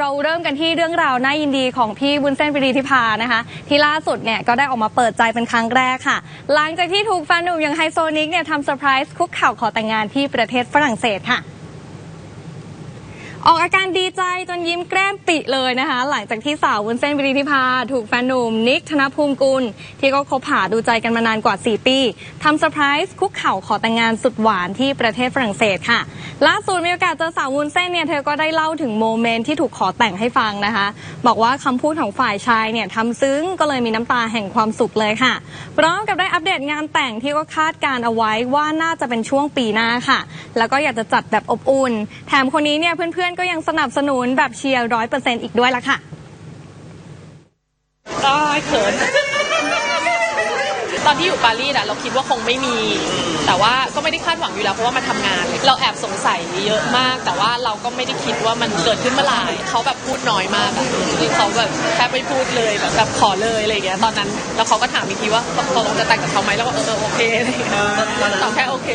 เราเริ่มกันที่เรื่องราวน่ายินดีของพี่บุญเส้นปรีธิพานะคะ ที่ล่าสุดเนี่ยก็ได้ออกมาเปิดใจเป็นครั้งแรกค่ะ หลังจากที่ถูกแฟนหนุ่มอย่างไฮโซนิกเนี่ยทำเซอร์ไพรส์คุกเข่าขอแต่งงานที่ประเทศฝรั่งเศสค่ะ ออกอาการดีใจจนยิ้มแก้มปิเลยนะคะ หลังจากที่สาววุ้นเส้นวิริธิพาถูกแฟนหนุ่มนิกธนภูมิกุล ที่ก็คบหาดูใจกันมานานกว่า 4 ปีทำเซอร์ไพรส์คุกเข่าขอแต่งงานสุดหวานที่ประเทศฝรั่งเศสค่ะ ล่าสุดมีโอกาสเจอสาววุ้นเส้นเนี่ย เธอก็ได้เล่าถึงโมเมนต์ที่ถูกขอแต่งให้ฟังนะคะ บอกว่าคำพูดของฝ่ายชายเนี่ยทำซึ้งก็เลยมีน้ำตาแห่งความสุขเลยค่ะพร้อมกับได้อัปเดตงานแต่งที่ก็คาดการเอาไว้ว่าน่าจะเป็นช่วงปีหน้าค่ะ แล้วก็อยากจะจัดแบบอบอุ่น แถมคนนี้เนี่ยเพื่อนๆก็ยังสนับสนุนแบบเชียร์ร้อยเปอร์เซ็นต์อีกด้วยละค่ะก็เขินตอนที่อยู่ปารีสอะเราคิดว่าคงไม่มี แต่ว่าก็ไม่ได้คาดหวังอยู่แล้วเพราะว่ามาทำงานเลยเราแอบสงสัยเยอะมาก แต่ว่าเราก็ไม่ได้คิดว่ามันเกิดขึ้นเมื่อไหร่เขาแบบพูดน้อยมากอะเขาแบบแทบไม่พูดเลยแบบแบบขอเลยอะไรอย่างเงี้ยตอนนั้นแล้วเขาก็ถามอีกทีว่าตกลงจะแต่งกับเขาไหมแล้วก็เออเออโอเคอะไรอย่างเงี้ยตอบแค่โอเค